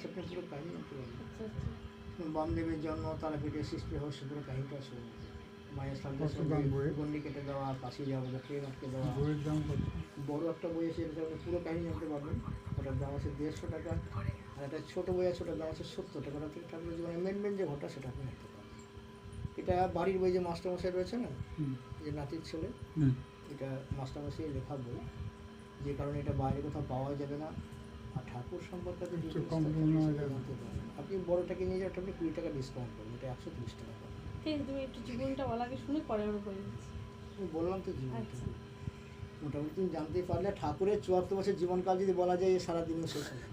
আছে পুরো কাহিনী জানতে আচ্ছা আচ্ছা। বামদেবের জন্ম তারাপীঠে সৃষ্টি হওয়ার সুন্দর কাহিনীটা শুনুন মায়ের? গন্ডি কেটে দেওয়া কাশি যাওয়া ট্রেন আটকে দেওয়া। বইয়ের দাম বড় একটা বই আছে এটা আপনি পুরো কাহিনী জানতে পারবেন ওটার দাম আছে দেড়শো টাকা। আর একটা ছোটো বই আছে ওটার দাম আছে সত্তর টাকা। ওটা থেকে ঠাকুরের জীবনে মেন মেন যে ঘটা সেটা আপনি এটা বাড়ির বই যে মাস্টারমশাই রয়েছে না হুম। যে নাতির ছেলে হুম। এটা মাস্টারমশাই লেখা বই। যে কারণে এটা বাইরে কোথাও পাওয়া যাবে না। আর ঠাকুর সম্পর্কে আপনি। আপনি বড়টাকে নিয়ে যাবেন আপনি কুড়ি টাকা ডিসকাউন্ট করবেন এটা একশো তিরিশ টাকা ঠিক আছে তুমি একটু জীবনটা বলাকে শুনে পরে আমরা দিচ্ছি। আমি বললাম তো জীবন আচ্ছা। মোটামুটি তুমি জানতেই পারলে ঠাকুরের চুয়াত্তর বছর জীবনকাল যদি বলা যায় সারাদিনও শেষ হবে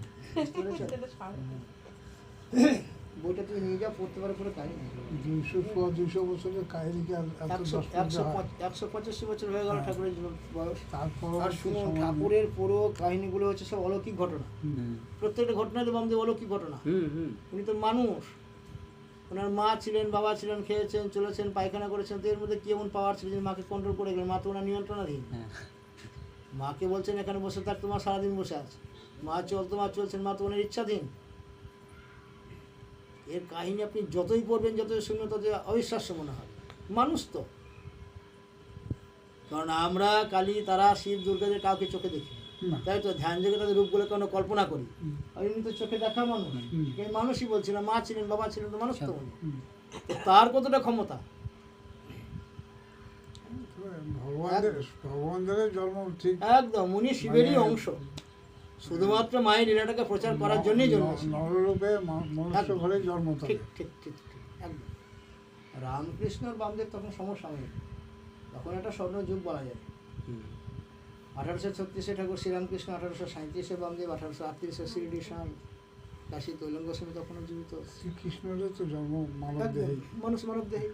বইটা তুমি নিয়ে যাও পড়তে পারো পুরো কাহিনী দুইশো সোয়া দুইশো বছরের কাহিনী কি একশো একশো একশো পঁচাশি বছর হয়ে গেল হ্যাঁ। ঠাকুরের বয়স। তারপর আর শুনুন ঠাকুরের পুরো কাহিনীগুলো হচ্ছে সব অলৌকিক ঘটনা। প্রত্যেকটা ঘটনায় তো বামদেব অলৌকিক ঘটনা। হুম হুম। উনি তো মানুষ। ওনার মা ছিলেন বাবা ছিলেন খেয়েছেন চলেছেন পায়খানা করেছেন তো এর মধ্যে কি এমন পাওয়ার ছিল যে মাকে কন্ট্রোল করে গেলেন? মা তো ওনার নিয়ন্ত্রণাধীন। হ্যাঁ। মাকে বলছেন এখানে বসে থাক তোমার সারাদিন বসে আছে। মা চল তোমার চলছেন মা তো ওনার ইচ্ছাধীন। এর কাহিনী আপনি যতই পড়বেন যতই শুনবেন ততই অবিশ্বাস্য মনে হয় মানুষ তো। কারণ আমরা কালী তারা শিব দুর্গাদের কাউকে চোখে দেখি তাই তো ধ্যান জেগে তাদের রূপগুলোকে আমরা কল্পনা করি। আর এমনি তো চোখে দেখা মানুষ। মানুষই বলছি না মা ছিলেন বাবা ছিলেন তো মানুষ তো। তো তার কতটা ক্ষমতা? ভগবানদের ভগবানদের জন্ম ঠিক একদম উনি শিবেরই মানে- অংশ। শুধুমাত্র মায়ের লীলাটাকে প্রচার করার জন্যই জন্মেছে ন- নররূপে ম- মনুষ্য ঘরে জন্ম ঠিক ঠিক ঠিক একদম। রামকৃষ্ণ আর বামদেব তখন সমসাময়িক। তখন একটা স্বর্ণ যুগ বলা যায়। আঠারোশো ছত্রিশে ঠাকুর শ্রীরামকৃষ্ণ আঠারোশো সাঁত্রিশে বামদেব আঠারোশো আটত্রিশে শিরডি স্বামী কাশী তৈলঙ্গ গোস্বামী তখনও জীবিত। শ্রীকৃষ্ণের তো জন্ম মানব দেহে মানুষ মানব দেহে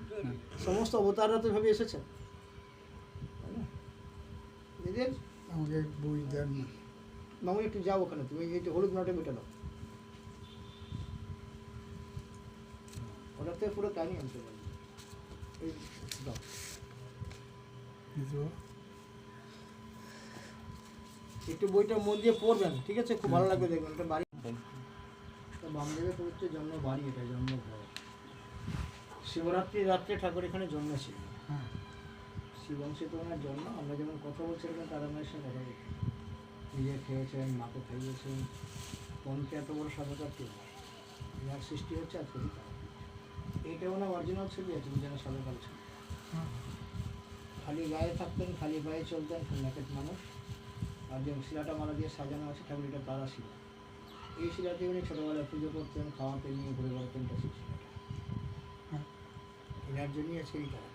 সমস্ত অবতাররা তো ভেবে না? এদের আমাকে বই দেন না। মামু একটু যাও ওখানে তুমি এই হলুদ নটে মেটে দাও ওটার থেকে পুরো কাহিনী আনতে পারবে। এই দাও। একটু বইটা মন দিয়ে পড়বেন ঠিক আছে? খুব ভালো লাগবে দেখবেন। এটা বাড়ি এটা বামদেবের পবিত্র জন্ম বাড়ি এটা জন্মঘর শিবরাত্রি রাত্রে ঠাকুর এখানে জন্মেছিল। হ্যাঁ। শিবংশে তো ওনার জন্ম আমরা যেমন কথা বলছি এরকম তারা মায়ের সঙ্গে কথা বলছি নিজে খেয়েছেন মাকে খাইয়েছেন মনকে এত বড় স্বাধীনতা কেউ। যার সৃষ্টি হচ্ছে আর তার এইটা ওনার অরিজিনাল ছবি আছে যেন সাদাকাল ছবি। খালি গায়ে থাকতেন খালি গায়ে চলতেন ন্যাকেট মানুষ আর যে শিলাটা মালা দিয়ে সাজানো আছে ঠাকুর এটা তারা শিলা এই শিলাতে উনি ছোটোবেলায় পুজো করতেন খাওয়াতে নিয়ে ঘুরে বেড়াতেন শিলাটা হ্যাঁ। এনার জন্যই আছে এই তারা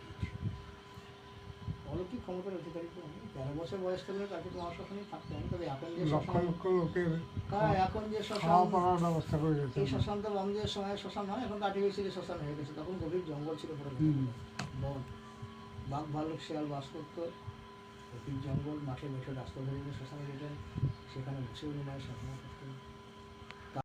অলৌকিক ক্ষমতার অধিকারী তো। তেরো বছর বয়স থাকলে তাকে তো অশ্বাসনেই থাকতেন তবে এখন যে লক্ষ শ্মশান লক্ষ লোকের হ্যাঁ এখন যে শ্মশান পাওয়ার ব্যবস্থা করে গেছে এই শ্মশান তো সময় শ্মশান নয় এখন আর্টিফিশিয়ালি শ্মশান হয়ে গেছে। তখন গভীর জঙ্গল ছিল পুরো। বন। বাঘ ভাল্লুক শেয়াল বাস করতো। গভীর জঙ্গল মাঠে মেঠে রাস্তা ধরে শ্মশানে যেতেন সেখানে বসে উনি মায়ের সাধনা করতেন।